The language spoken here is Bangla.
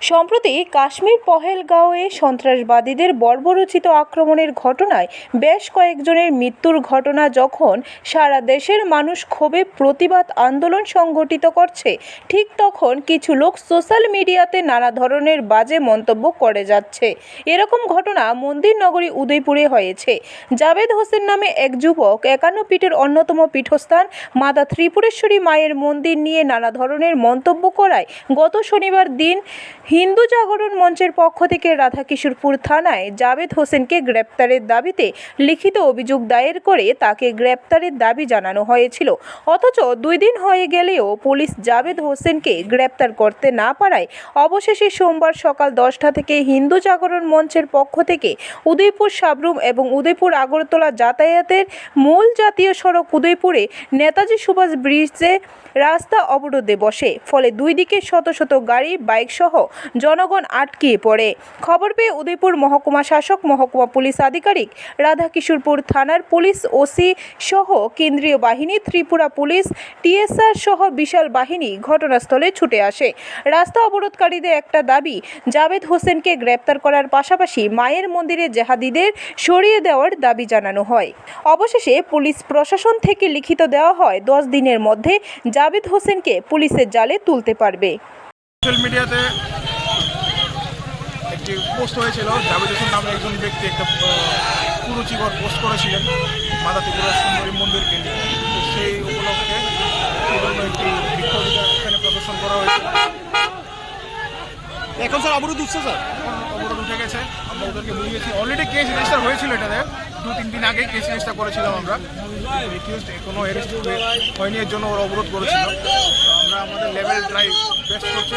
সম্প্রতি কাশ্মীর পহেলগাঁওয়ে সন্ত্রাসবাদীদের বর্বরচিত আক্রমণের ঘটনায় বেশ কয়েকজনের মৃত্যুর ঘটনা যখন সারা দেশের মানুষ ক্ষোভে প্রতিবাদ আন্দোলন সংগঠিত করছে, ঠিক তখন কিছু লোক সোশ্যাল মিডিয়াতে নানা ধরনের বাজে মন্তব্য করে যাচ্ছে। এরকম ঘটনা মন্দির নগরী উদয়পুরে হয়েছে। জাভেদ হোসেন নামে এক যুবক একান্ন পীঠের অন্যতম পীঠস্থান মাতা ত্রিপুরেশ্বরী মায়ের মন্দির নিয়ে নানা ধরনের মন্তব্য করায় গত শনিবার দিন হিন্দু জাগরণ মঞ্চের পক্ষ থেকে রাধাকিশোরপুর থানায় জাভেদ হোসেনকে গ্রেপ্তারের দাবিতে লিখিত অভিযোগ দায়ের করে তাকে গ্রেপ্তারের দাবি জানানো হয়েছিল। অথচ দুই দিন হয়ে গেলেও পুলিশ জাভেদ হোসেনকে গ্রেপ্তার করতে না পারায় অবশেষে সোমবার সকাল দশটা থেকে হিন্দু জাগরণ মঞ্চের পক্ষ থেকে উদয়পুর সাবরুম এবং উদয়পুর আগরতলা যাতায়াতের মূল জাতীয় সড়ক উদয়পুরে নেতাজি সুভাষ ব্রিজে রাস্তা অবরোধে বসে। ফলে দুই দিকে শত শত গাড়ি বাইক সহ জনগণ আটকিয়ে পড়ে। খবর পেয়ে উদয়পুর মহকুমা শাসক, মহকুমা পুলিশ আধিকারিক, রাধাকিশোরপুর থানার পুলিশ ওসি সহ কেন্দ্রীয় বাহিনী, ত্রিপুরা পুলিশ, টিএসআর সহ বিশাল বাহিনী ঘটনাস্থলে ছুটে আসে। রাস্তা অবরোধকারীদের একটা দাবি, জাভেদ হোসেনকে গ্রেপ্তার করার পাশাপাশি মায়ের মন্দিরে জেহাদিদের সরিয়ে দেওয়ার দাবি জানানো হয়। অবশেষে পুলিশ প্রশাসন থেকে লিখিত দেওয়া হয়, দশ দিনের মধ্যে জাভেদ হোসেনকে পুলিশের জালে তুলতে পারবে। সোশ্যাল মিডিয়াতে একটি পোস্ট হয়েছিল জাভেদ হোসেন নামে একজন ব্যক্তি একটা কুরুচিকর পোস্ট করেছিলেন মাতা ত্রিপুরা সুন্দরী মন্দিরকে। তো সেই উপলক্ষে সেজন্য একটি বিক্ষোভ এখানে প্রদর্শন করা হয়েছে। এখন স্যার অবরোধ উঠছে স্যার? অবরোধ উঠে গেছে। আমরা ওদেরকে বুঝিয়েছি। অলরেডি কেস রেজিস্টার হয়েছিল এটাতে। দু তিন দিন আগে কেস রেজিস্টার করেছিলাম আমরা। রিকিউজড কোনো অ্যারেস্ট হয়নি এর জন্য ওরা অবরোধ করেছিল। তো আমরা আমাদের লেভেল ট্রাই বেস্ট করছি।